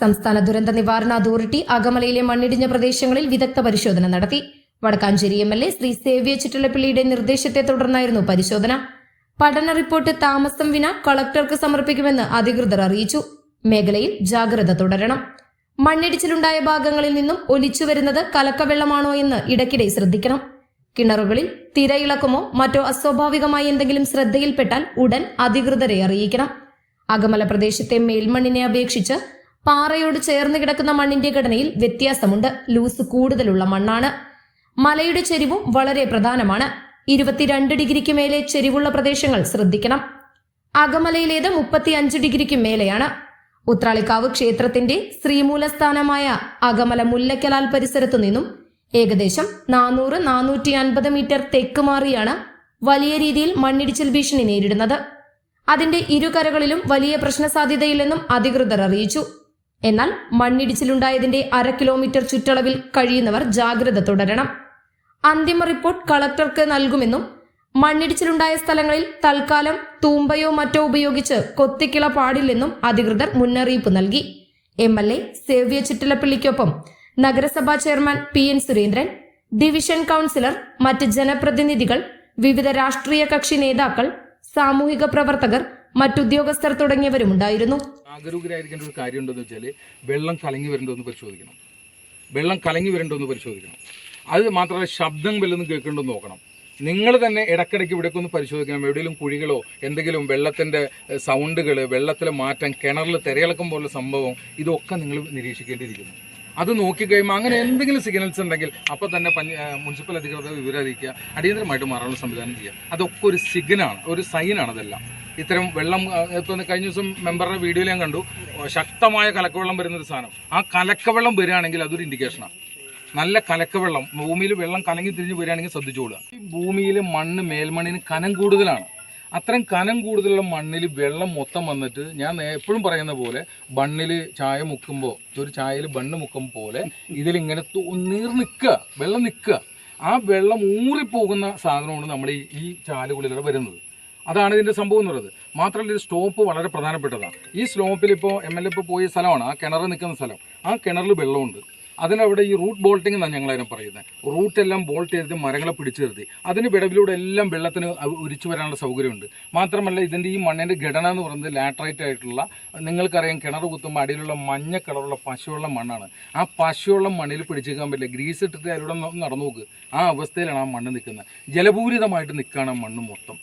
സംസ്ഥാന ദുരന്ത നിവാരണ അതോറിറ്റി അകമലയിലെ മണ്ണിടിഞ്ഞ പ്രദേശങ്ങളിൽ വിദഗ്ധ പരിശോധന നടത്തി. Vadakkanchery M L A Sri സേവ്യ ചിറ്റലപ്പിള്ളിയുടെ നിർദ്ദേശത്തെ തുടർന്നായിരുന്നു പരിശോധന. പഠന റിപ്പോർട്ട് താമസം വിന കളക്ടർക്ക് സമർപ്പിക്കുമെന്ന് അധികൃതർ അറിയിച്ചു. മേഖലയിൽ ജാഗ്രത തുടരണം. മണ്ണിടിച്ചിലുണ്ടായ ഭാഗങ്ങളിൽ നിന്നും ഒലിച്ചു വരുന്നത് കലക്കവെള്ളമാണോ എന്ന് ഇടയ്ക്കിടെ ശ്രദ്ധിക്കണം. കിണറുകളിൽ തിരയിളക്കമോ മറ്റോ അസ്വാഭാവികമായി എന്തെങ്കിലും ശ്രദ്ധയിൽപ്പെട്ടാൽ ഉടൻ അധികൃതരെ അറിയിക്കണം. അകമല പ്രദേശത്തെ മേൽമണ്ണിനെ അപേക്ഷിച്ച് പാറയോട് ചേർന്ന് കിടക്കുന്ന മണ്ണിന്റെ ഘടനയിൽ വ്യത്യാസമുണ്ട്. ലൂസ് കൂടുതലുള്ള മണ്ണാണ്. മലയുടെ ചെരിവും വളരെ പ്രധാനമാണ്. ഇരുപത്തിരണ്ട് ഡിഗ്രിക്ക് മേലെ ചെരിവുള്ള പ്രദേശങ്ങൾ ശ്രദ്ധിക്കണം. അകമലയിലേത് മുപ്പത്തി അഞ്ച് ഡിഗ്രിക്ക് മേലെയാണ്. ഉത്രാളിക്കാവ് ക്ഷേത്രത്തിന്റെ ശ്രീമൂലസ്ഥാനമായ അകമല മുല്ലക്കലാൽ പരിസരത്തു നിന്നും ഏകദേശം നാനൂറ് നാനൂറ്റി അൻപത് മീറ്റർ തെക്ക് മാറിയാണ് വലിയ രീതിയിൽ മണ്ണിടിച്ചിൽ ഭീഷണി നേരിടുന്നത്. അതിന്റെ ഇരുകരകളിലും വലിയ പ്രശ്ന സാധ്യതയില്ലെന്നും അധികൃതർ അറിയിച്ചു. എന്നാൽ മണ്ണിടിച്ചിലുണ്ടായതിന്റെ അര കിലോമീറ്റർ ചുറ്റളവിൽ കഴിയുന്നവർ ജാഗ്രത തുടരണം. അന്തിമ റിപ്പോർട്ട് കളക്ടർക്ക് നൽകുമെന്നും മണ്ണിടിച്ചിലുണ്ടായ സ്ഥലങ്ങളിൽ തൽക്കാലം തൂമ്പയോ മറ്റോ ഉപയോഗിച്ച് കൊത്തിക്കിള പാടില്ലെന്നും അധികൃതർ മുന്നറിയിപ്പ് നൽകി. എം എൽ എ സേവ്യ ചിറ്റലപ്പള്ളിക്കൊപ്പം നഗരസഭാ chairman P N Surendran division councillor മറ്റ് ജനപ്രതിനിധികൾ വിവിധ രാഷ്ട്രീയ കക്ഷി നേതാക്കൾ സാമൂഹിക പ്രവർത്തകർ മറ്റുദ്യോഗസ്ഥർ തുടങ്ങിയവരുമുണ്ടായിരുന്നു ജാഗരൂകരായിരിക്കേണ്ട ഒരു കാര്യം ഉണ്ടെന്ന് വെച്ചാൽ വെള്ളം കലങ്ങി വരണ്ടോ എന്ന് പരിശോധിക്കണം. വെള്ളം കലങ്ങി വരണ്ടോ എന്ന് പരിശോധിക്കണം. അത് മാത്രമല്ല ശബ്ദം വല്ലതും കേൾക്കണ്ടെന്ന് നോക്കണം. നിങ്ങൾ തന്നെ ഇടയ്ക്കിടയ്ക്ക് ഇവിടേക്ക് ഒന്ന് പരിശോധിക്കണം. എവിടെയെങ്കിലും കുഴികളോ എന്തെങ്കിലും വെള്ളത്തിന്റെ സൗണ്ടുകൾ വെള്ളത്തിലെ മാറ്റം കിണറിൽ തിരയിളക്കം പോലുള്ള സംഭവം ഇതൊക്കെ നിങ്ങൾ നിരീക്ഷിക്കേണ്ടിയിരിക്കുന്നു. അത് നോക്കിക്കഴിയുമ്പോൾ അങ്ങനെ എന്തെങ്കിലും സിഗ്നൽസ് ഉണ്ടെങ്കിൽ അപ്പോൾ തന്നെ മുനിസിപ്പൽ അധികൃതർ വിവരം അറിയിക്കുക. അടിയന്തരമായിട്ട് മാറാനുള്ള സംവിധാനം ചെയ്യുക. അതൊക്കെ ഒരു സിഗ്നാണ് ഒരു സൈനാണ് അതെല്ലാം. ഇത്തരം വെള്ളം എത്തുന്ന കഴിഞ്ഞ ദിവസം മെമ്പറുടെ വീഡിയോയിൽ ഞാൻ കണ്ടു. ശക്തമായ കലക്കവെള്ളം വരുന്ന ഒരു സാധനം. ആ കലക്കവെള്ളം വരികയാണെങ്കിൽ അതൊരു ഇൻഡിക്കേഷനാണ് നല്ല കലക്കവെള്ളം ഭൂമിയിൽ വെള്ളം കലങ്ങി തിരിഞ്ഞ് വരികയാണെങ്കിൽ ശ്രദ്ധിച്ചുകൊള്ളുക ഈ ഭൂമിയിൽ മണ്ണ് മേൽമണ്ണിന് കനം കൂടുതലാണ്. അത്രയും കനം കൂടുതലുള്ള മണ്ണിൽ വെള്ളം മൊത്തം വന്നിട്ട് ഞാൻ എപ്പോഴും പറയുന്ന പോലെ ബണ്ണിൽ ചായ മുക്കുമ്പോൾ ഒരു ചായയിൽ ബണ്ണ് മുക്കും പോലെ ഇതിലിങ്ങനെ നീർ നിൽക്കുക വെള്ളം നിൽക്കുക. ആ വെള്ളം ഊറിപ്പോകുന്ന സാധനമാണ് നമ്മുടെ ഈ ഈ ചാലുകളിലൂടെ വരുന്നത്. അതാണ് ഇതിന്റെ സംഭവം എന്നുള്ളത് മാത്രമല്ല ഇത് സ്റ്റോപ്പ് വളരെ പ്രധാനപ്പെട്ടതാണ്. ഈ സ്ലോപ്പിൽ ഇപ്പോൾ എം എൽ എ ഇപ്പോൾ പോയ സ്ഥലമാണ്. ആ കിണർ നിൽക്കുന്ന സ്ഥലം. ആ കിണറിൽ വെള്ളമുണ്ട്. അതിനവിടെ ഈ റൂട്ട് ബോൾട്ടിംഗ് എന്നാണ് ഞങ്ങളതിനെ പറയുന്നത്. റൂട്ടെല്ലാം ബോൾട്ട് ചെയ്തിട്ട് മരങ്ങളെ പിടിച്ചു നിർത്തി. അതിന് വിടവിലൂടെ എല്ലാം വെള്ളത്തിന് ഉരിച്ചു വരാനുള്ള സൗകര്യമുണ്ട്. മാത്രമല്ല ഇതിന്റെ ഈ മണ്ണിന്റെ ഘടന എന്ന് പറയുന്നത് ലാട്രൈറ്റ് ആയിട്ടുള്ള നിങ്ങൾക്കറിയാം കിണർ കുത്തുമ്പോൾ അടിയിലുള്ള മഞ്ഞ കളറുള്ള പശുവുള്ള മണ്ണാണ്. ആ പശുവുള്ള മണ്ണിൽ പിടിച്ചേക്കാൻ പറ്റില്ല. ഗ്രീസ് ഇട്ടിട്ട് അതിലൂടെ നടന്നു നോക്ക്. ആ അവസ്ഥയിലാണ് ആ മണ്ണ് നിൽക്കുന്നത്. ജലപൂരിതമായിട്ട് നിൽക്കുകയാണ് മണ്ണ് മൊത്തം.